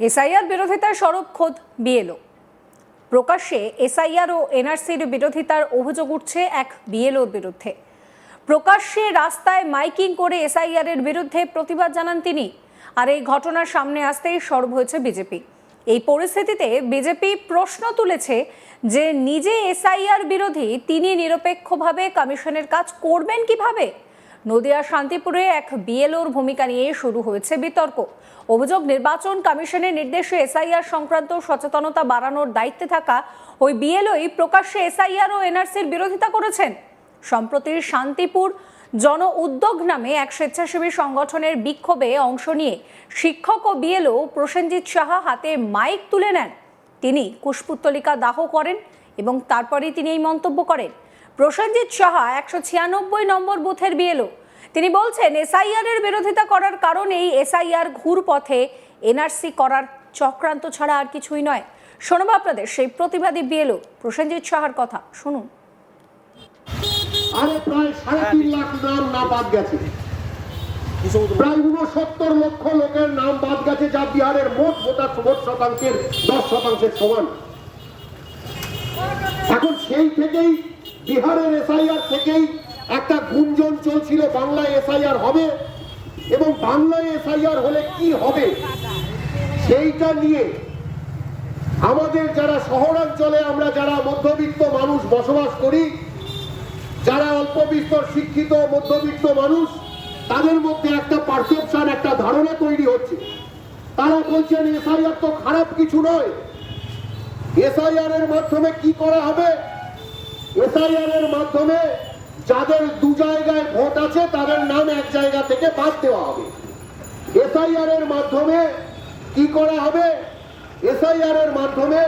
SIR বিরোধিতার সরব খোদ বিএলও। প্রকাশ্যে এসআইআর ও এনআরসির বিরোধিতার অভিযোগ উঠছে এক বিএলওর বিরুদ্ধে। প্রকাশ্যে রাস্তায় মাইকিং করে এসআইআর এর বিরুদ্ধে প্রতিবাদ জানান তিনি। আর এই ঘটনার সামনে আসতেই সরব হয়েছে বিজেপি। এই পরিস্থিতিতে বিজেপি প্রশ্ন তুলেছে যে, নিজে এসআইআর বিরোধী তিনি নিরপেক্ষভাবে কমিশনের কাজ করবেন কীভাবে? নদিয়া শান্তিপুরে এক বিএলওর ভূমিকা নিয়ে শুরু হয়েছে বিতর্ক। অভিযোগ, নির্বাচন কমিশনের নির্দেশে এসআইআর সংক্রান্ত সচেতনতা বাড়ানোর দায়িত্বে থাকা ওই বিএলওই প্রকাশ্যে এসআইআর ও এনআরসির বিরোধিতা করেছেন। সম্প্রতি শান্তিপুর জন উদ্যোগ নামে এক স্বেচ্ছাসেবী সংগঠনের বিক্ষোভে অংশ নিয়ে শিক্ষক ও বিএলও প্রসেনজিৎ সাহা হাতে মাইক তুলে নেন। তিনি কুশপুত্তলিকা দাহ করেন এবং তারপরেই তিনি এই মন্তব্য করেন। প্রসেনজিৎ সাহা একশো ছিয়ানব্বই নম্বর বুথের বিএলও। তিনি বলছেন এসআইআর এর বিরোধিতা করার কারণ এই এসআইআর ঘুর পথে এনআরসি করার চক্রান্ত ছাড়া আর কিছুই নয়। শোনব আপনাদের সেই প্রতিবাদী বিএলও প্রসেনজিৎ সাহার কথা। শুনুন। আরে প্রায় সাড়ে তিন লাখ নাম না বাদ গেছে প্রায় উনসত্তর লক্ষ লোকের নাম বাদ গেছে যা বিহারের মোট ভোটার ভোট শতাংশের দশ শতাংশের সমান। এখন সেই থেকেই বিহারের এসআইআর থেকেই একটা গুঞ্জন চলছিল বাংলায় এসআইআর হবে এবং বাংলায় এসআইআর হলে কি হবে? সেইটা নিয়ে আমাদের যারা শহরাঞ্চলে আমরা যারা মধ্যবিত্ত মানুষ বসবাস করি, যারা অল্প বিস্তর শিক্ষিত, মধ্যবিত্ত মানুষ, তাদের মধ্যে একটা পারসেপশন একটা ধারণা তৈরি হচ্ছে। তারা বলছেন এসআইআর তো খারাপ কিছু নয়। এসআইআর এর মাধ্যমে কি করা হবে? এসআইআর এর মাধ্যমে যাদের দু জায়গায় ভোট আছে, তাদের নাম এক জায়গা থেকে বাদ দেওয়া হবে। এসআইআর এর মাধ্যমে কি করা হবে? এসআইআর এর মাধ্যমে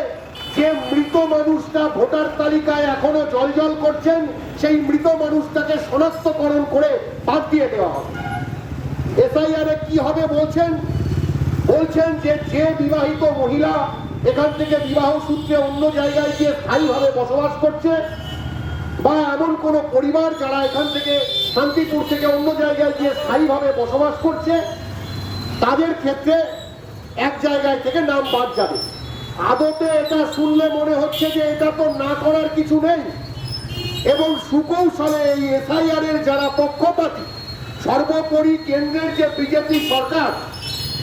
যে মৃত মানুষটা ভোটার তালিকায় এখনও জলজল করছেন, সেই মৃত মানুষটাকে শনাক্তকরণ করে বাদ দিয়ে দেওয়া হবে। এসআইআর এ কি হবে বলছেন? বলছেন যে যে বিবাহিত মহিলা এখান থেকে বিবাহ সূত্রে অন্য জায়গায় গিয়ে স্থায়ীভাবে বসবাস করছে বা এমন কোন পরিবার যারা এখান থেকে শান্তিপুর থেকে অন্য জায়গায় গিয়ে স্থায়ীভাবে বসবাস করছে, তাদের ক্ষেত্রে এক জায়গায় থেকে নাম বাদ যাবে। আদতে এটা শুনলে মনে হচ্ছে যে এটা তো না করার কিছু নেই। এবং সুকৌশলে এই এসআইআর এর যারা পক্ষপাতী, সর্বোপরি কেন্দ্রের যে বিজেপি সরকার,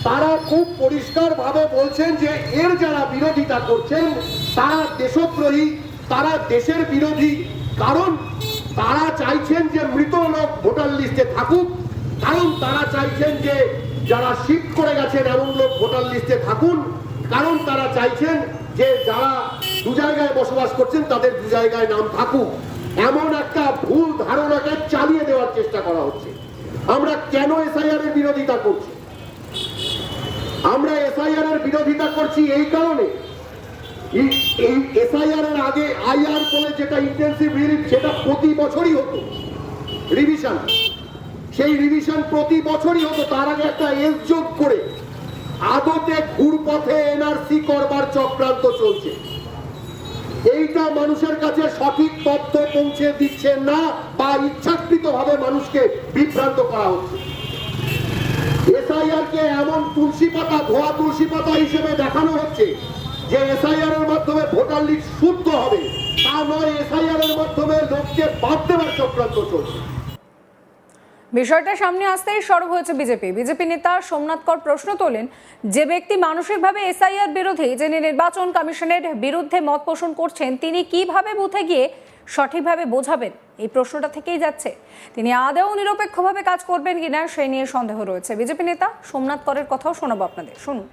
তারা খুব পরিষ্কার ভাবে বলছেন যে এর যারা বিরোধিতা করছেন, তারা দেশদ্রোহী, তারা দেশের বিরোধী। কারণ তারা চাইছেন যে মৃত লোক ভোটার লিস্টে থাকুক। কারণ তারা চাইছেন যে যারা শিফট করে গেছেন এমন লোক ভোটার লিস্টে থাকুন। কারণ তারা চাইছেন যে যারা দু জায়গায় বসবাস করছেন তাদের দু জায়গায় নাম থাকুক। এমন একটা ভুল ধারণাকে চালিয়ে দেওয়ার চেষ্টা করা হচ্ছে। আমরা কেন এসআইআর এর বিরোধিতা করছি? আমরা এসআইআর এর বিরোধিতা করছি এই কারণে এসআইআর এর আগে আইআর বলে যেটা রিভিউ সেটা প্রতি বছরই হতো। রিভিশন সেই রিভিশন প্রতি বছরই হতো। তার আগে একটা এস যোগ করে আদতে ঘুরপথে এনআরসি করবার চক্রান্ত চলছে। এইটা মানুষের কাছে সঠিক তথ্য পৌঁছে দিচ্ছে না বা ইচ্ছাকৃত ভাবে মানুষকে বিভ্রান্ত করা হচ্ছে। এসআইআর কে এমন তুলসী পাতা, ধোয়া তুলসী পাতা হিসেবে দেখানো হচ্ছে যে এসআইআর এর মাধ্যমে ভোটার লিস্ট শুদ্ধ হবে, তা নয় এসআইআর এর মাধ্যমে লোককে বাদ দেওয়ার চক্রান্ত চলছে। বিষয়টা সামনে আসতেই সরব হয়েছে বিজেপি। বিজেপি নেতা সোমনাথ কর প্রশ্ন তোলেন, যে ব্যক্তি মানসিকভাবে এসআইআর বিরোধী, যিনি নির্বাচন কমিশনের বিরুদ্ধে মত পোষণ করছেন, তিনি কীভাবে বুথে গিয়ে সঠিকভাবে বোঝাবেন? এই প্রশ্নটা থেকেই যাচ্ছে। তিনি আদৌ নিরপেক্ষভাবে কাজ করবেন কিনা সেই নিয়ে সন্দেহ রয়েছে। বিজেপি নেতা সোমনাথ করের কথাও শোনাবো আপনাদের। শুনুন।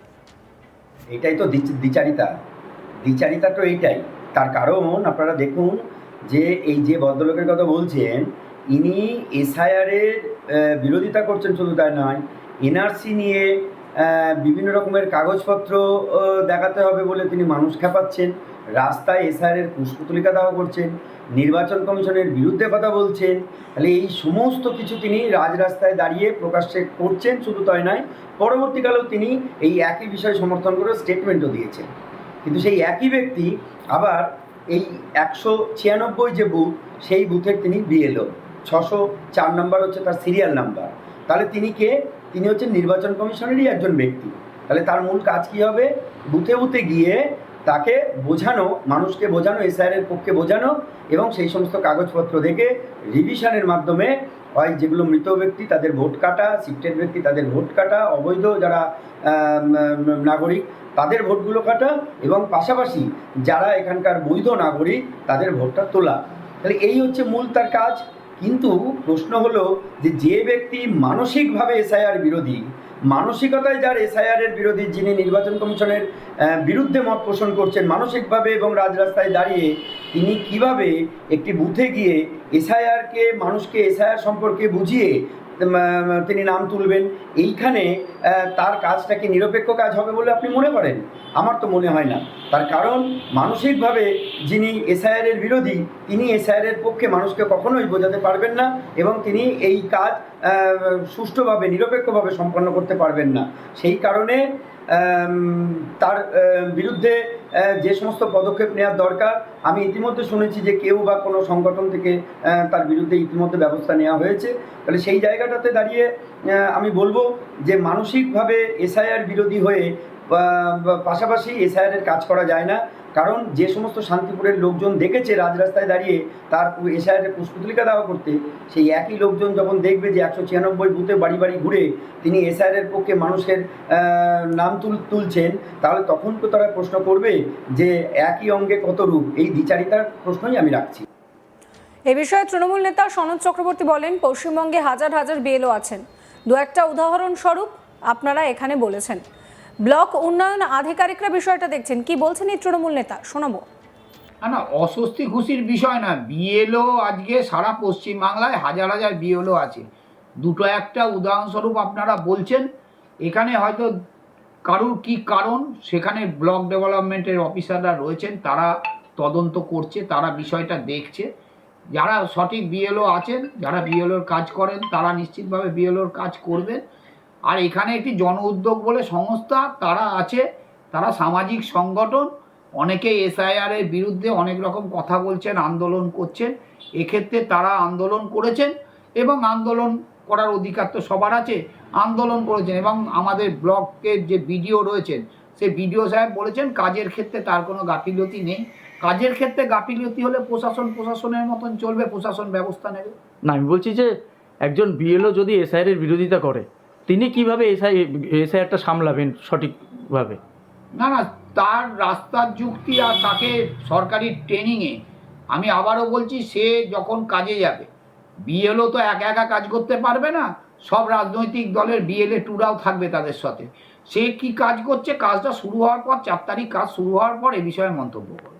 এটাই তো দ্বিচারিতা। দ্বিচারিতা তো এইটাই। তার কারণ আপনারা দেখুন যে এই যে ভদ্রলোকের কথা বলছেন, ইনি এসআইআরের বিরোধিতা করছেন শুধু তাই নয়, এনআরসি নিয়ে বিভিন্ন রকমের কাগজপত্র দেখাতে হবে বলে তিনি মানুষ খেপাচ্ছেন, রাস্তায় এসআইআরের পুষ্পতুলিকা দেওয়া করছেন, নির্বাচন কমিশনের বিরুদ্ধে কথা বলছেন, তাহলে এই সমস্ত কিছু তিনি রাজরাস্তায় দাঁড়িয়ে প্রকাশ্যে করছেন শুধু তাই নয় পরবর্তীকালেও তিনি এই একই বিষয় সমর্থন করে স্টেটমেন্টও দিয়েছেন। কিন্তু সেই একই ব্যক্তি আবার এই একশো ছিয়ানব্বই যে বুথ সেই বুথের তিনি বিএলও ছশো চার নাম্বার হচ্ছে তার সিরিয়াল নাম্বার তাহলে তিনি কে? তিনি হচ্ছেন নির্বাচন কমিশনেরই একজন ব্যক্তি। তাহলে তার মূল কাজ কী হবে? বুথে বুথে গিয়ে তাকে বোঝানো, মানুষকে বোঝানো এসআইআরের পক্ষে বোঝানো এবং সেই সমস্ত কাগজপত্র দেখে রিভিশনের মাধ্যমে হয় যেগুলো মৃত ব্যক্তি তাদের ভোট কাটা শিফটেড ব্যক্তি তাদের ভোট কাটা, অবৈধ যারা নাগরিক তাদের ভোটগুলো কাটা এবং পাশাপাশি যারা এখানকার বৈধ নাগরিক তাদের ভোটটা তোলা। তাহলে এই হচ্ছে মূল তার কাজ। কিন্তু প্রশ্ন হলো যে যে ব্যক্তি মানসিকভাবে এসআইআর বিরোধী মানসিকতায় যার এসআইআর এর বিরোধী যিনি নির্বাচন কমিশনের বিরুদ্ধে মত পোষণ করছেন মানসিকভাবে এবং রাজরাস্তায় দাঁড়িয়ে, তিনি কীভাবে একটি বুথে গিয়ে এসআইআরকে মানুষকে এসআইআর সম্পর্কে বুঝিয়ে তিনি নাম তুলবেন। এইখানে তার কাজটা কি নিরপেক্ষ কাজ হবে বলে আপনি মনে করেন? আমার তো মনে হয় না। তার কারণ, মানসিকভাবে যিনি এসআইআর এর বিরোধী, তিনি এসআইআর এর পক্ষে মানুষকে কখনোই বোঝাতে পারবেন না এবং তিনি এই কাজ সুষ্ঠুভাবে, নিরপেক্ষভাবে সম্পন্ন করতে পারবেন না। সেই কারণে তার বিরুদ্ধে যে সমস্ত পদক্ষেপ নেওয়ার দরকার, আমি ইতিমধ্যে শুনেছি যে কেউ বা কোনো সংগঠন থেকে তার বিরুদ্ধে ইতিমধ্যে ব্যবস্থা নেওয়া হয়েছে। তাহলে সেই জায়গাটাতে দাঁড়িয়ে আমি বলব যে মানসিকভাবে এসআইআর বিরোধী হয়ে পাশাপাশি এসআইআর এর কাজ করা যায় না। কারণ যে সমস্ত শান্তিপুরের লোকজন দেখেছে রাজরাস্তায় দাঁড়িয়ে তার এসআইআর এর পুষ্পতুলিকা দেওয়া করতে, সেই একই লোকজন যখন দেখবে যে একশো ছিয়ানব্বই বুথে বাড়ি বাড়ি ঘুরে তিনি এসআইআর এর পক্ষে মানুষের নাম তুল, তুলছেন, তাহলে তখন তো তারা প্রশ্ন করবে যে একই অঙ্গে কত রূপ? এই দ্বিচারিতার প্রশ্নই আমি রাখছি। এ বিষয়ে তৃণমূল নেতা সনদ চক্রবর্তী বলেন, পশ্চিমবঙ্গে হাজার হাজার বিএলও আছেন। দু একটা উদাহরণস্বরূপ আপনারা এখানে বলেছেন। ব্লক উন্নয়ন আধিকারিকরা বিষয়টা দেখছেন। কি বলছেন এই তৃণমূল নেতা? শোনাবো। না অস্বস্তি খুশির বিষয় না। বিএলও আজকে সারা পশ্চিমবাংলায় হাজার হাজার বিএলও আছে। দুটো একটা উদাহরণস্বরূপ আপনারা বলছেন, এখানে হয়তো কারুর কি কারণ, সেখানে ব্লক ডেভেলপমেন্টের অফিসাররা রয়েছেন, তারা তদন্ত করছে, তারা বিষয়টা দেখছে। যারা সঠিক বিএলও আছেন, যারা বিএলওর কাজ করেন, তারা নিশ্চিতভাবে বিএলওর কাজ করবেন। আর এখানে একটি জন উদ্যোগ বলে সংস্থা, তারা আছে, তারা সামাজিক সংগঠন, অনেকে এসআইআর এর বিরুদ্ধে অনেক রকম কথা বলছেন, আন্দোলন করছেন, এক্ষেত্রে তারা আন্দোলন করেছেন এবং আন্দোলন করার অধিকার তো সবার আছে, আন্দোলন করেছেন এবং আমাদের ব্লকের যে বিডিও রয়েছেন সেই বিডিও সাহেব বলেছেন কাজের ক্ষেত্রে তার কোনো গাফিলতি নেই। কাজের ক্ষেত্রে গাফিলতি হলে প্রশাসন প্রশাসনের মতন চলবে, প্রশাসন ব্যবস্থা নেবে। না, আমি বলছি যে একজন বিএলও যদি এসআইআর এর বিরোধিতা করে তিনি কীভাবে এসআই, এসআইআরটা সামলাবেন সঠিকভাবে? না না, তার রাস্তার যুক্তি আর তাকে সরকারি ট্রেনিংয়ে আমি আবারও বলছি, সে যখন কাজে যাবে বিএলও তো একা একা কাজ করতে পারবে না, সব রাজনৈতিক দলের বিএলএ টুরাও থাকবে তাদের সাথে। সে কি কাজ করছে? কাজটা শুরু হওয়ার পর, চার তারিখ কাজ শুরু হওয়ার পর এ বিষয়ে মন্তব্য করবে।